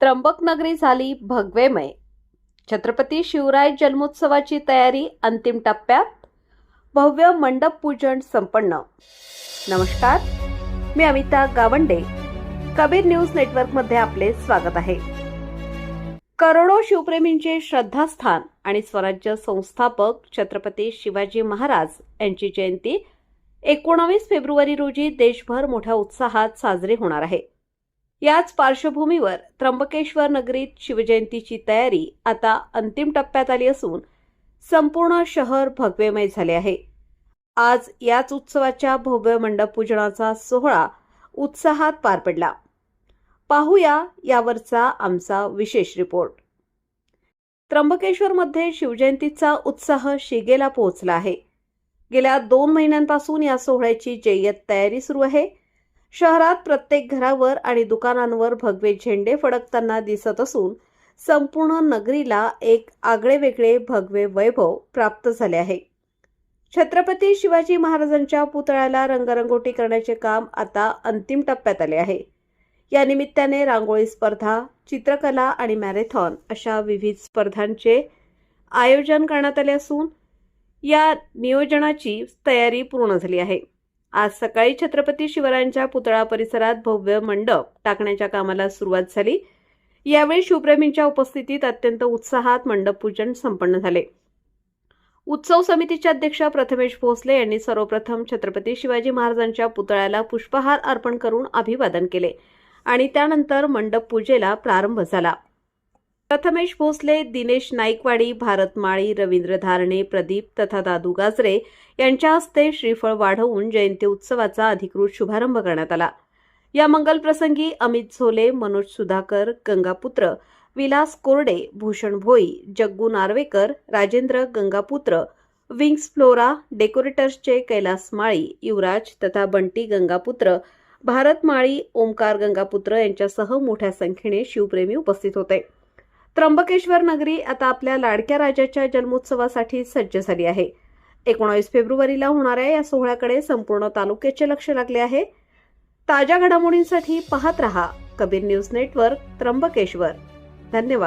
त्र्यंबकनगरी झाली भगवेमय. छत्रपती शिवराय जन्मोत्सवाची तयारी अंतिम टप्प्यात. भव्य मंडप पूजन संपन्न. नमस्कार मी अमिता गावंडे. कबीर न्यूज नेटवर्कमध्ये आपले स्वागत आहे. करोडो शिवप्रेमींचे श्रद्धास्थान आणि स्वराज्य संस्थापक छत्रपती शिवाजी महाराज यांची जयंती एकोणावीस फेब्रुवारी रोजी देशभर मोठ्या उत्साहात साजरी होणार आहे. याच पार्श्वभूमीवर त्र्यंबकेश्वर नगरीत शिवजयंतीची तयारी आता अंतिम टप्प्यात आली असून संपूर्ण शहर भगवेमय झाले आहे. आज याच उत्सवाच्या भव्य मंडप पूजनाचा सोहळा उत्साहात पार पडला. पाहूया यावरचा आमचा विशेष रिपोर्ट. त्र्यंबकेश्वरमध्ये शिवजयंतीचा उत्साह शिगेला पोहोचला आहे. गेल्या दोन महिन्यांपासून या सोहळ्याची जय्यत तयारी सुरू आहे. शहरात प्रत्येक घरावर आणि दुकानांवर भगवे झेंडे फडकताना दिसत असून संपूर्ण नगरीला एक आगळेवेगळे भगवे वैभव प्राप्त झाले आहे. छत्रपती शिवाजी महाराजांच्या पुतळ्याला रंगरंगोटी करण्याचे काम आता अंतिम टप्प्यात आले आहे. या निमित्ताने रांगोळी स्पर्धा चित्रकला आणि मॅरेथॉन अशा विविध स्पर्धांचे आयोजन करण्यात आले असून या नियोजनाची तयारी पूर्ण झाली आहे. आज सकाळी छत्रपती शिवरायांच्या पुतळा परिसरात भव्य मंडप टाकण्याच्या कामाला सुरुवात झाली. यावेळी शिवप्रेमींच्या उपस्थितीत अत्यंत उत्साहात मंडप पूजन संपन्न झाले. उत्सव समितीचे अध्यक्ष प्रथमेश भोसले यांनी सर्वप्रथम छत्रपती शिवाजी महाराजांच्या पुतळ्याला पुष्पहार अर्पण करून अभिवादन केले आणि त्यानंतर मंडप पूजेला प्रारंभ झाला. प्रथमेश भोसले दिनेश नाईकवाडी भारत माळी रवींद्र धारणे प्रदीप तथा दादू गाजरे यांच्या हस्ते श्रीफळ वाढवून जयंती उत्सवाचा अधिकृत शुभारंभ करण्यात आला. या मंगलप्रसंगी अमित झोले मनोज सुधाकर गंगापुत्र विलास कोरडे भूषण भोई जग्गू नार्वेकर राजेंद्र गंगापुत्र विंग्स फ्लोरा डेकोरेटर्सचे कैलास माळी युवराज तथा बंटी गंगापुत्र भारत माळी ओमकार गंगापुत्र यांच्यासह मोठ्या संख्येने शिवप्रेमी उपस्थित होते. त्र्यंबकेश्वर नगरी आता आपल्या लाडक्या राजाच्या जन्मोत्सवासाठी सज्ज झाली आहे. एकोणावीस फेब्रुवारीला होणाऱ्या या सोहळ्याकडे संपूर्ण तालुक्याचे लक्ष लागले आहे. ताज्या घडामोडींसाठी पाहत रहा कबीर न्यूज नेटवर्क त्र्यंबकेश्वर. धन्यवाद.